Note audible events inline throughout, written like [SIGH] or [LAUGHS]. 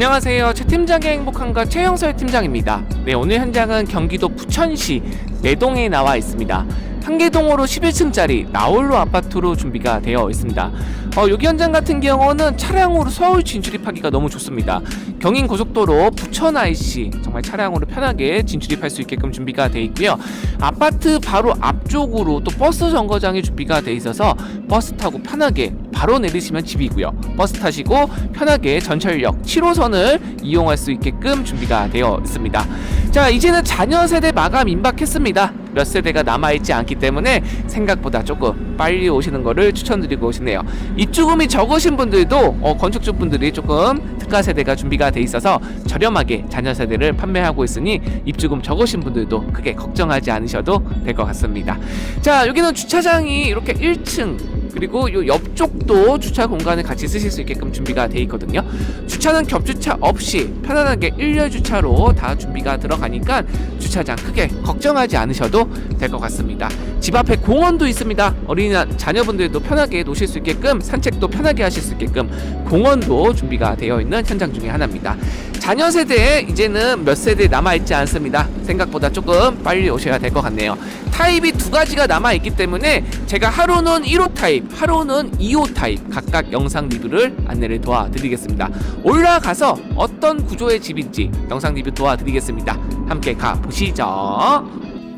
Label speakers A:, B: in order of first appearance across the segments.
A: 안녕하세요. 최 팀장의 행복한가 최영설 팀장입니다. 네, 오늘 현장은 경기도 부천시 내동에 나와 있습니다. 한계동으로 11층짜리 나홀로 아파트로 준비가 되어 있습니다. 어, 여기 현장 같은 경우는 차량으로 서울 진출입하기가 너무 좋습니다. 경인 고속도로 부천 IC 정말 차량으로 편하게 진출입할 수 있게끔 준비가 되어 있고요. 아파트 바로 앞쪽으로 또 버스 정거장이 준비가 되어 있어서 버스 타고 편하게 바로 내리시면 집이고요. 버스 타시고 편하게 전철역 7호선을 이용할 수 있게끔 준비가 되어 있습니다. 자, 이제는 자녀 세대 마감 임박했습니다. 몇 세대가 남아있지 않기 때문에 생각보다 조금 빨리 오시는 거를 추천드리고 싶네요. 입주금이 적으신 분들도 어, 건축주 분들이 조금 특가 세대가 준비가 돼 있어서 저렴하게 자녀 세대를 판매하고 있으니 입주금 적으신 분들도 크게 걱정하지 않으셔도 될 것 같습니다. 자, 여기는 주차장이 이렇게 1층 그리고 요 옆쪽도 주차 공간을 같이 쓰실 수 있게끔 준비가 돼 있거든요. 주차는 겹주차 없이 편안하게 일렬 주차로 다 준비가 들어가니까 주차장 크게 걱정하지 않으셔도 될 것 같습니다. 집 앞에 공원도 있습니다. 어린이 자녀분들도 편하게 노실 수 있게끔 산책도 편하게 하실 수 있게끔 공원도 준비가 되어 있는 현장 중에 하나입니다. 자녀 세대에 이제는 몇 세대 남아 있지 않습니다. 생각보다 조금 빨리 오셔야 될 것 같네요. 타입이 두 가지가 남아 있기 때문에 제가 하루는 1호 타입, 하루는 2호 타입 각각 영상 리뷰를 안내를 도와드리겠습니다. 올라가서 어떤 구조의 집인지 영상 리뷰 도와드리겠습니다. 함께 가 보시죠.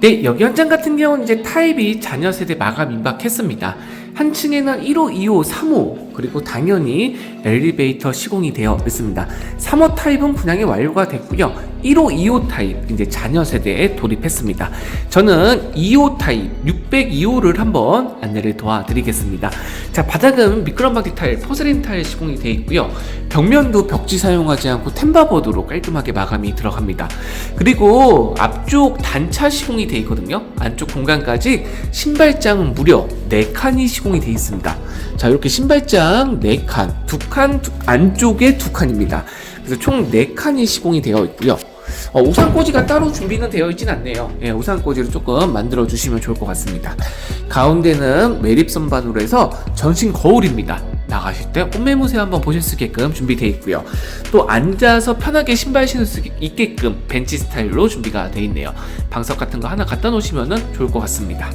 A: 네, 여기 현장 같은 경우는 이제 타입이 자녀 세대 마감 임박했습니다. 한 층에는 1호, 2호, 3호 그리고 당연히 엘리베이터 시공이 되어 있습니다. 3호 타입은 분양이 완료가 됐고요. 1호, 2호 타입 이제 자녀 세대에 돌입했습니다. 저는 2호 타입 602호를 한번 안내를 도와드리겠습니다. 자 바닥은 미끄럼바디 타일, 포세린 타일 시공이 되어 있고요. 벽면도 벽지 사용하지 않고 템바보드로 깔끔하게 마감이 들어갑니다. 그리고 앞쪽 단차 시공이 되어 있거든요. 안쪽 공간까지 신발장 무려 4칸이 시공이 되어 있습니다. 자 이렇게 신발장 4칸, 두칸 안쪽에 두 칸입니다. 그래서 총 4칸이 시공이 되어 있고요. 어, 우산꽂이가 따로 준비는 되어 있진 않네요. 예, 우산꽂이를 조금 만들어 주시면 좋을 것 같습니다. 가운데는 매립 선반으로 해서 전신 거울입니다. 나가실 때 옷매무새 한번 보실 수 있게끔 준비되어 있고요. 또 앉아서 편하게 신발 신을 수 있게끔 벤치 스타일로 준비가 되어 있네요. 방석 같은 거 하나 갖다 놓으시면 좋을 것 같습니다.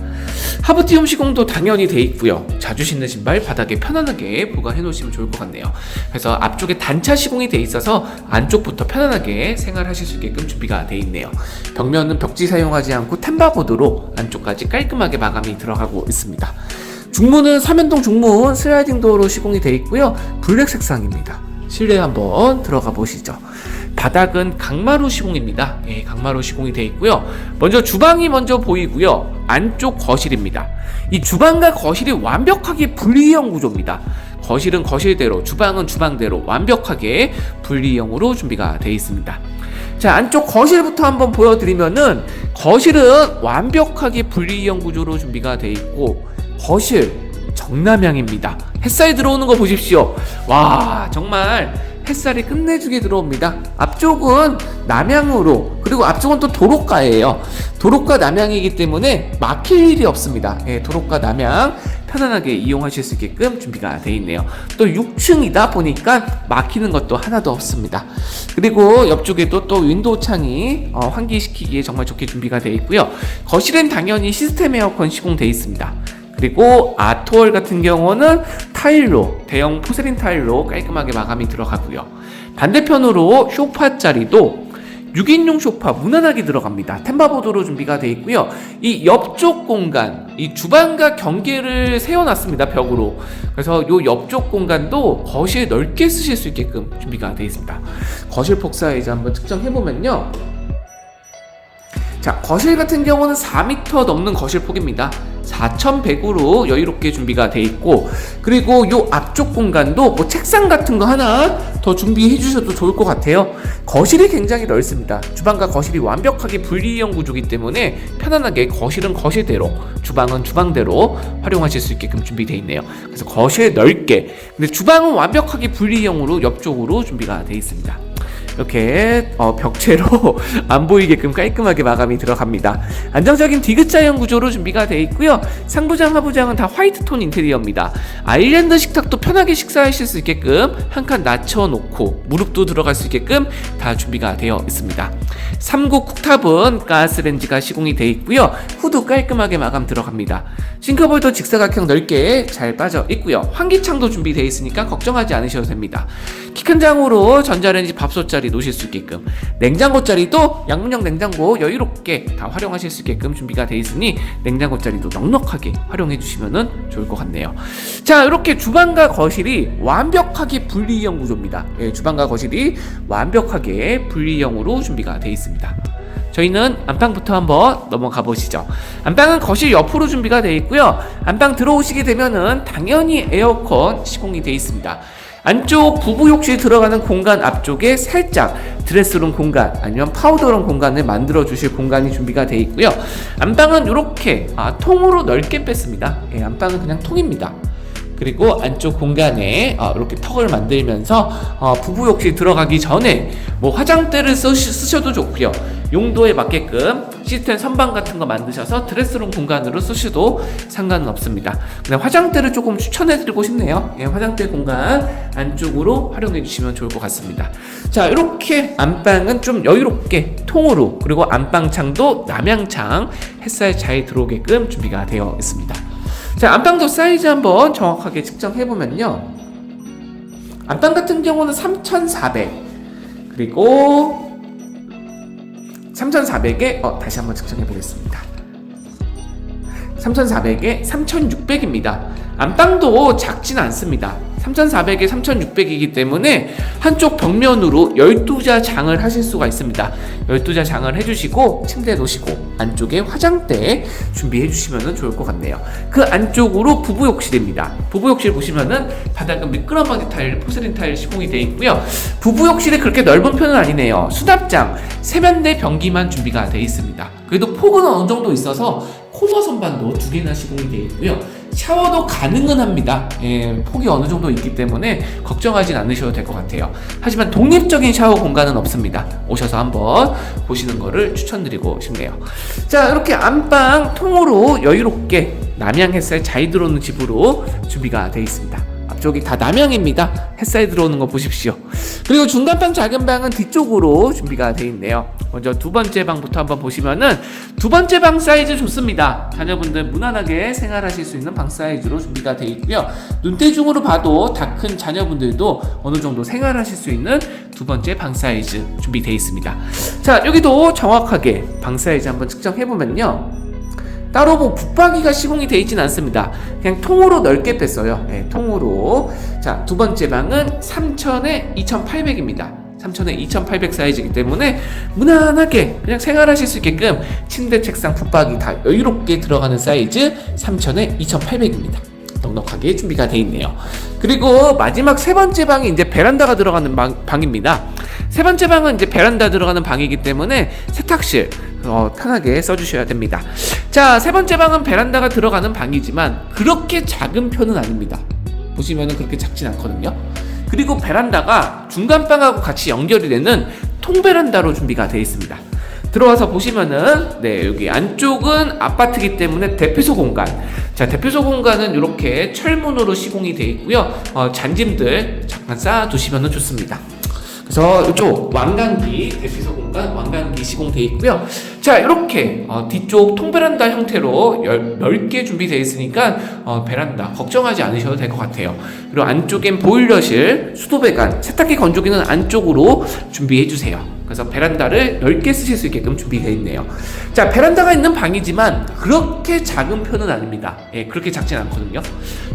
A: 하부티움 시공도 당연히 되어 있고요. 자주 신는 신발 바닥에 편안하게 보관해 놓으시면 좋을 것 같네요. 그래서 앞쪽에 단차 시공이 되어 있어서 안쪽부터 편안하게 생활하실 수 있게끔 준비가 되어 있네요. 벽면은 벽지 사용하지 않고 템바보드로 안쪽까지 깔끔하게 마감이 들어가고 있습니다. 중문은 삼연동 중문 슬라이딩 도어로 시공이 되어 있고요. 블랙 색상입니다. 실내 한번 들어가 보시죠. 바닥은 강마루 시공입니다. 예, 강마루 시공이 되어 있고요. 먼저 주방이 먼저 보이고요. 안쪽 거실입니다. 이 주방과 거실이 완벽하게 분리형 구조입니다. 거실은 거실대로, 주방은 주방대로 완벽하게 분리형으로 준비가 되어 있습니다. 자, 안쪽 거실부터 한번 보여드리면은 거실은 완벽하게 분리형 구조로 준비가 되어 있고 거실 정남향입니다. 햇살 들어오는 거 보십시오. 와, 정말 햇살이 끝내주게 들어옵니다. 앞쪽은 남향으로 그리고 앞쪽은 또 도로가예요. 도로가 남향이기 때문에 막힐 일이 없습니다. 예, 도로가 남향 편안하게 이용하실 수 있게끔 준비가 되어 있네요. 또 6층이다 보니까 막히는 것도 하나도 없습니다. 그리고 옆쪽에도 또 윈도우 창이 어, 환기시키기에 정말 좋게 준비가 되어 있고요. 거실엔 당연히 시스템 에어컨 시공되어 있습니다. 그리고 아트월 같은 경우는 타일로 대형 포세린 타일로 깔끔하게 마감이 들어가고요. 반대편으로 쇼파 자리도 6인용 쇼파 무난하게 들어갑니다. 템바보드로 준비가 되어 있고요. 이 옆쪽 공간, 이 주방과 경계를 세워놨습니다. 벽으로. 그래서 이 옆쪽 공간도 거실 넓게 쓰실 수 있게끔 준비가 되어 있습니다. 거실 폭 사이즈 한번 측정해보면요. 자, 거실 같은 경우는 4m 넘는 거실 폭입니다. 4,100으로 여유롭게 준비가 돼 있고, 그리고 요 앞쪽 공간도 뭐 책상 같은 거 하나 더 준비해 주셔도 좋을 것 같아요. 거실이 굉장히 넓습니다. 주방과 거실이 완벽하게 분리형 구조기 때문에 편안하게 거실은 거실대로, 주방은 주방대로 활용하실 수 있게끔 준비되어 있네요. 그래서 거실 넓게, 근데 주방은 완벽하게 분리형으로 옆쪽으로 준비가 되어 있습니다. 이렇게 어, 벽체로 [LAUGHS] 안 보이게끔 깔끔하게 마감이 들어갑니다. 안정적인 디귿자형 구조로 준비가 되어 있고요. 상부장, 하부장은 다 화이트 톤 인테리어입니다. 아일랜드 식탁도 편하게 식사하실 수 있게끔 한 칸 낮춰놓고 무릎도 들어갈 수 있게끔 다 준비가 되어 있습니다. 3구 쿡탑은 가스렌지가 시공이 되어 있고요. 후드 깔끔하게 마감 들어갑니다. 싱크볼도 직사각형 넓게 잘 빠져 있고요. 환기창도 준비되어 있으니까 걱정하지 않으셔도 됩니다. 키큰 장으로 전자레인지 밥솥 자리 놓으실 수 있게끔 냉장고 자리도 양문형 냉장고 여유롭게 다 활용하실 수 있게끔 준비가 되어 있으니 냉장고 자리도 넉넉하게 활용해 주시면 좋을 것 같네요. 자 이렇게 주방과 거실이 완벽하게 분리형 구조입니다. 예, 주방과 거실이 완벽하게 분리형으로 준비가 되어 있습니다. 저희는 안방부터 한번 넘어가 보시죠. 안방은 거실 옆으로 준비가 되어 있고요. 안방 들어오시게 되면은 당연히 에어컨 시공이 되어 있습니다. 안쪽 부부 욕실 들어가는 공간 앞쪽에 살짝 드레스룸 공간 아니면 파우더룸 공간을 만들어 주실 공간이 준비가 되어 있고요. 안방은 이렇게 아, 통으로 넓게 뺐습니다. 예, 안방은 그냥 통입니다. 그리고 안쪽 공간에 어, 이렇게 턱을 만들면서 어, 부부 욕실 들어가기 전에 뭐 화장대를 쓰셔도 좋고요. 용도에 맞게끔 시스템 선반 같은 거 만드셔서 드레스룸 공간으로 쓰셔도 상관은 없습니다. 그냥 화장대를 조금 추천해드리고 싶네요. 예, 화장대 공간 안쪽으로 활용해 주시면 좋을 것 같습니다. 자, 이렇게 안방은 좀 여유롭게 통으로 그리고 안방창도 남향창 햇살 잘 들어오게끔 준비가 되어 있습니다. 자, 안방도 사이즈 한번 정확하게 측정해 보면요. 안방 같은 경우는 3,400 그리고 3,400에 어 다시 한번 측정해 보겠습니다. 3,400에 3,600입니다. 안방도 작진 않습니다. 3,400에 3,600이기 때문에 한쪽 벽면으로 12자 장을 하실 수가 있습니다. 12자 장을 해주시고 침대 놓으시고 안쪽에 화장대 준비해 주시면 좋을 것 같네요. 그 안쪽으로 부부 욕실입니다. 부부 욕실 보시면은 바닥은 미끄럼하게 타일, 포세린 타일 시공이 되어 있고요. 부부 욕실이 그렇게 넓은 편은 아니네요. 수납장, 세면대 변기만 준비가 되어 있습니다. 그래도 폭은 어느 정도 있어서 코너 선반도 두 개나 시공이 되어 있고요. 샤워도 가능은 합니다. 예, 폭이 어느 정도 있기 때문에 걱정하진 않으셔도 될 것 같아요. 하지만 독립적인 샤워 공간은 없습니다. 오셔서 한번 보시는 거를 추천드리고 싶네요. 자, 이렇게 안방 통으로 여유롭게 남향 햇살 잘 들어오는 집으로 준비가 되어 있습니다. 앞쪽이 다 남향입니다. 햇살 들어오는 거 보십시오. 그리고 중간방 작은 방은 뒤쪽으로 준비가 되어 있네요. 먼저 두 번째 방부터 한번 보시면은 두 번째 방 사이즈 좋습니다. 자녀분들 무난하게 생활하실 수 있는 방 사이즈로 준비가 되어 있고요. 눈대중으로 봐도 다 큰 자녀분들도 어느 정도 생활하실 수 있는 두 번째 방 사이즈 준비되어 있습니다. 자, 여기도 정확하게 방 사이즈 한번 측정해 보면요. 따로 뭐 붙박이가 시공이 되어 있진 않습니다. 그냥 통으로 넓게 뺐어요. 네, 통으로. 자, 두 번째 방은 3000에 2800입니다. 3000에 2800 사이즈이기 때문에 무난하게 그냥 생활하실 수 있게끔 침대, 책상, 붙박이 다 여유롭게 들어가는 사이즈 3000에 2800입니다. 넉넉하게 준비가 되어 있네요. 그리고 마지막 세 번째 방이 이제 베란다가 들어가는 방, 방입니다. 세 번째 방은 이제 베란다 들어가는 방이기 때문에 세탁실 어, 편하게 써주셔야 됩니다. 자, 세 번째 방은 베란다가 들어가는 방이지만 그렇게 작은 편은 아닙니다. 보시면은 그렇게 작진 않거든요. 그리고 베란다가 중간 방하고 같이 연결이 되는 통베란다로 준비가 되어 있습니다. 들어와서 보시면은 네 여기 안쪽은 아파트기 때문에 대피소 공간 자 대피소 공간은 이렇게 철문으로 시공이 되어 있고요 어, 잔짐들 잠깐 쌓아두시면 좋습니다 그래서 이쪽 왕관기 대피소 공간 왕관기 시공되어 있고요 자 이렇게 어, 뒤쪽 통베란다 형태로 열, 넓게 준비되어 있으니까 어, 베란다 걱정하지 않으셔도 될 것 같아요 그리고 안쪽엔 보일러실 수도배관 세탁기 건조기는 안쪽으로 준비해 주세요 그래서 베란다를 넓게 쓰실 수 있게끔 준비되어 있네요. 자, 베란다가 있는 방이지만 그렇게 작은 편은 아닙니다. 예, 그렇게 작진 않거든요.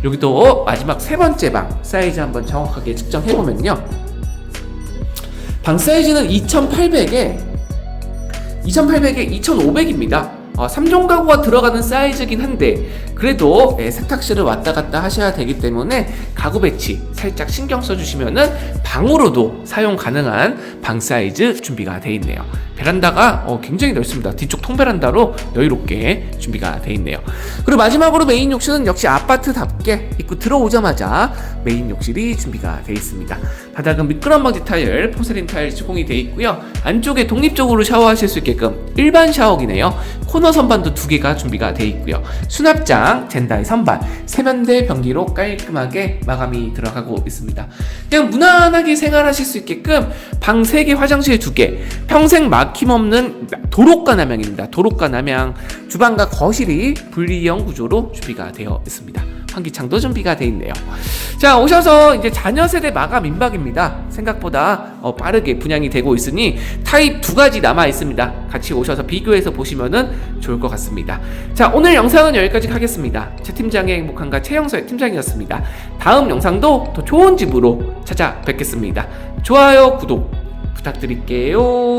A: 여기도 마지막 세 번째 방 사이즈 한번 정확하게 측정해 보면요. 방 사이즈는 2,800에 2,800에 2,500입니다. 어, 3종 가구가 들어가는 사이즈긴 한데 그래도 예, 세탁실을 왔다 갔다 하셔야 되기 때문에 가구 배치 살짝 신경 써주시면은 방으로도 사용 가능한 방 사이즈 준비가 돼 있네요. 베란다가 어, 굉장히 넓습니다. 뒤쪽 통베란다로 여유롭게 준비가 돼 있네요. 그리고 마지막으로 메인 욕실은 역시 아파트답게 입구 들어오자마자 메인 욕실이 준비가 돼 있습니다. 바닥은 미끄럼 방지 타일, 포세린 타일 시공이 돼 있고요. 안쪽에 독립적으로 샤워하실 수 있게끔 일반 샤워기네요. 코너 선반도 두 개가 준비가 돼 있고요. 수납장, 젠다이 선반, 세면대 변기로 깔끔하게 마감이 들어가고 있습니다. 그냥 무난하게 생활하실 수 있게끔 방 3개, 화장실 2개, 평생 막힘없는 도로가 남향입니다. 도로가 남향, 주방과 거실이 분리형 구조로 준비가 되어 있습니다. 환기창도 준비가 돼 있네요. 자 오셔서 이제 자녀 세대 마감 임박입니다. 생각보다 어, 빠르게 분양이 되고 있으니 타입 두 가지 남아 있습니다. 같이 오셔서 비교해서 보시면은 좋을 것 같습니다. 자 오늘 영상은 여기까지 하겠습니다. 최 팀장의 행복한가 최영서의 팀장이었습니다. 다음 영상도 더 좋은 집으로 찾아뵙겠습니다. 좋아요 구독 부탁드릴게요.